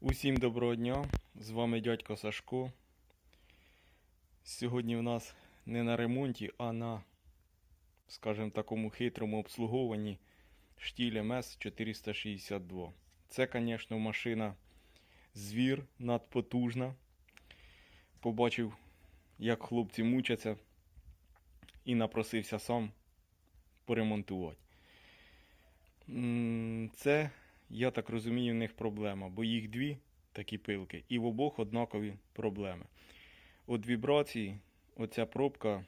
Усім доброго дня! З вами дядько Сашко. Сьогодні в нас не на ремонті, а на, скажімо, такому хитрому обслуговуванні штіль МС 462. Це, звісно, машина звір надпотужна. Побачив, як хлопці мучаться, і напросився сам поремонтувати. Це я так розумію, в них проблема, бо їх дві такі пилки, і в обох однакові проблеми. От вібрації, оця пробка,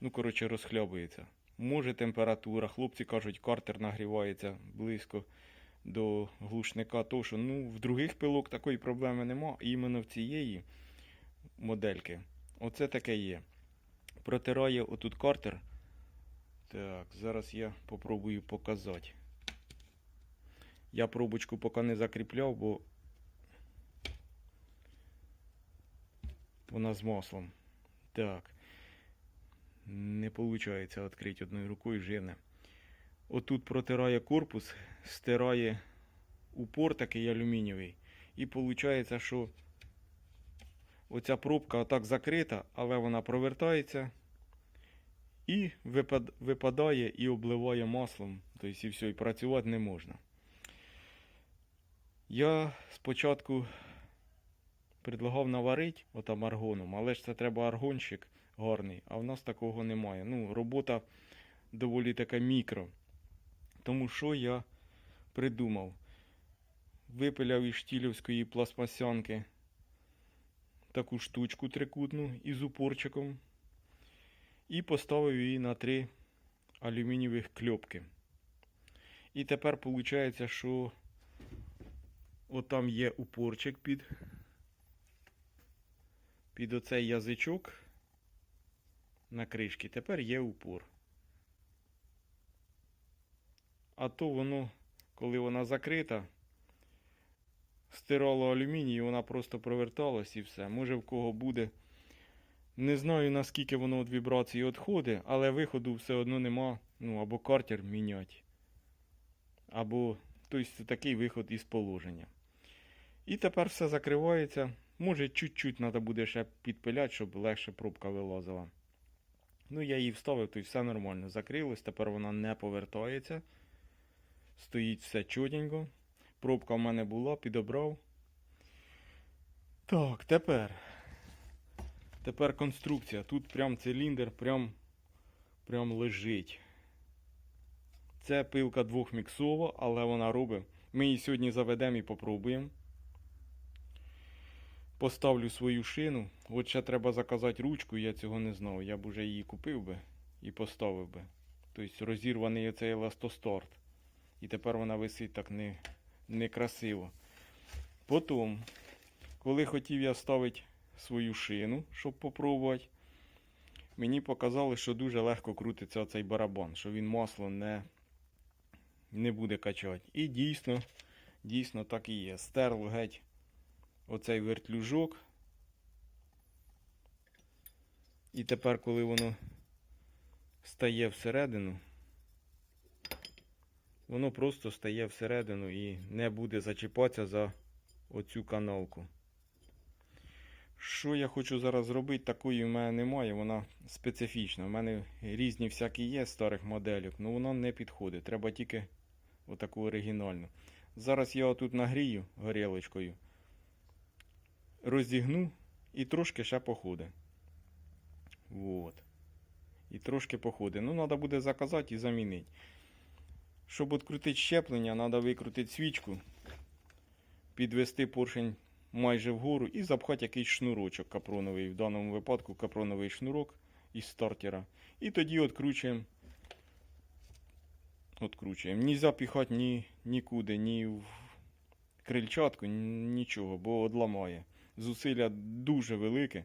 ну, коротше, розхлябується. Може температура, хлопці кажуть, картер нагрівається близько до глушника. То, що ну, в других пилок такої проблеми нема, іменно в цієї модельки. Оце таке є. Протирає отут картер. Так, зараз я попробую показати. Я пробочку поки не закріпляв, бо вона з маслом. Так. Не виходить відкрити одною рукою жирне. Отут протирає корпус, стирає упор такий алюмінієвий. І виходить, що оця пробка отак закрита, але вона провертається і випадає і обливає маслом. Тобто і все, і працювати не можна. Я спочатку предлагав наварити отам аргоном, але ж це треба аргонщик гарний, а в нас такого немає. Ну, робота доволі така мікро. Тому що я придумав? Випиляв із штілівської пластмасянки таку штучку трикутну із упорчиком і поставив її на три алюмінієвих кльопки. І тепер виходить, що От там є упорчик під, під оцей язичок на кришці. Тепер є упор. А то воно, коли вона закрита, стирало алюміній, вона просто проверталась і все. Може в кого буде. Не знаю наскільки воно від вібрації відходить, але виходу все одно нема. Ну, або картер міняти. Або тобто, такий виход із положення. І тепер все закривається. Може, чуть-чуть треба буде ще підпиляти, щоб легше пробка вилазила. Ну, я її вставив, то й все нормально. Закрилось, тепер вона не повертається. Стоїть все чотенько. Пробка в мене була, підобрав. Так, тепер. Тепер конструкція. Тут прям циліндр, прям, прям лежить. Це пилка двохміксова, але вона робить. Ми її сьогодні заведемо і попробуємо. Поставлю свою шину. От ще треба заказати ручку, я цього не знав. Я б уже її купив би і поставив би. Тобто розірваний оцей еластостарт. І тепер вона висить так не, некрасиво. Потім, коли хотів я ставити свою шину, щоб попробувати, мені показали, що дуже легко крутиться цей барабан, що він масло не, не буде качати. І дійсно, дійсно так і є. Стерло геть оцей вертлюжок. І тепер, коли воно стає всередину, воно просто стає всередину і не буде зачіпатися за оцю каналку. Що я хочу зараз зробити, такої в мене немає, вона специфічна. У мене різні всякі є старих моделів, але вона не підходить. Треба тільки отаку оригінальну. Зараз я отут нагрію горілочкою розігну і трошки ще походить. Вот. І трошки походить. Ну, треба буде заказати і замінити. Щоб відкрутити щеплення, треба викрутити свічку, підвести поршень майже вгору і запхати якийсь шнурочок капроновий. В даному випадку капроновий шнурок із стартера. І тоді відкручуємо. Откручуємо. Нельзя піхати ні, нікуди, ні в крильчатку, нічого, бо одламає зусилля дуже велике.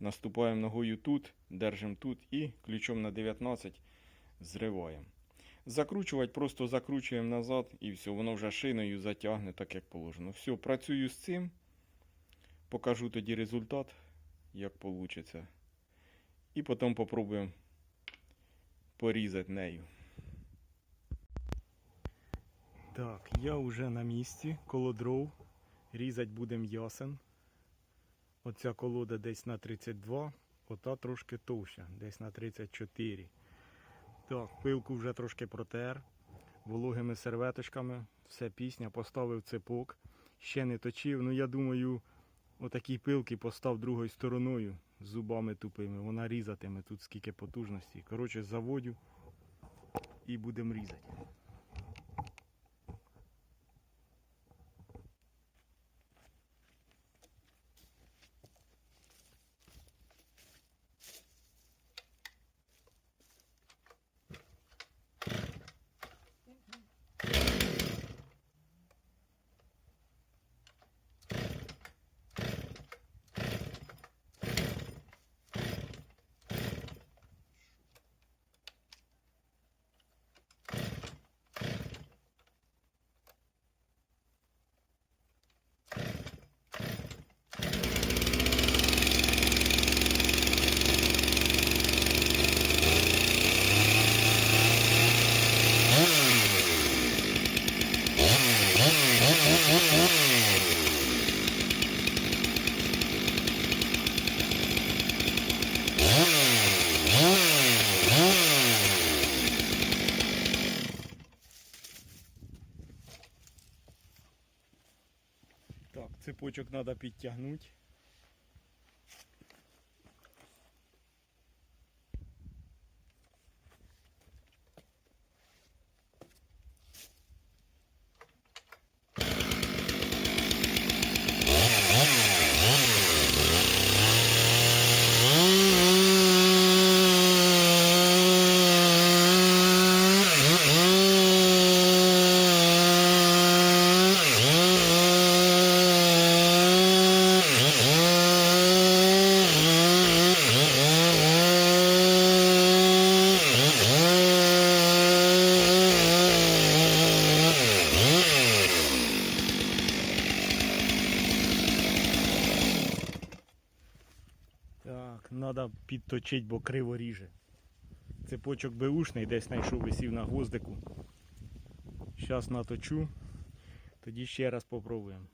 Наступаємо ногою тут, держимо тут і ключом на 19 зриваємо. Закручувати, просто закручуємо назад і все, воно вже шиною затягне, так як положено. Все, працюю з цим. Покажу тоді результат, як вийде. І потім попробуємо порізати нею. Так, я вже на місці коло дров. Різати будемо ясен. Оця колода десь на 32, ота трошки товща, десь на 34. Так, пилку вже трошки протер. Вологими серветочками, все пісня, поставив цепок. Ще не точив. Ну я думаю, отакі пилки постав другою стороною з зубами тупими. Вона різатиме тут скільки потужності. Коротше, заводю і будемо різати. Так, цепочок треба підтягнути. Так, треба підточити, бо криво ріже. Цепочок беушний, десь знайшов висів на гвоздику. Зараз наточу, тоді ще раз попробуємо.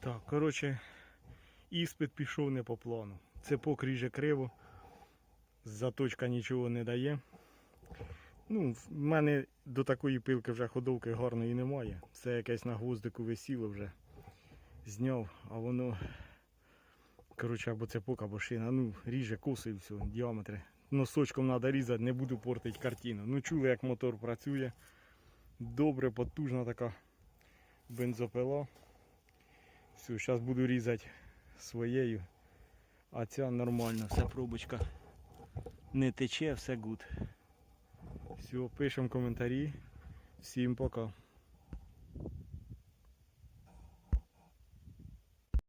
Так, коротше, іспит пішов не по плану. Цепок ріже криво, заточка нічого не дає. Ну, в мене до такої пилки вже ходовки гарної немає. Все якесь на гвоздику висіло вже. Зняв, а воно Коротше, або цепок, або шина. Ну, ріже коси і все, діаметри. Носочком треба різати, не буду портити картину. Ну, чули, як мотор працює. Добре, потужна така бензопила. Все, зараз буду різати своєю. А ця нормально, все пробочка не тече, все гуд. Все, пишемо коментарі. Всім пока.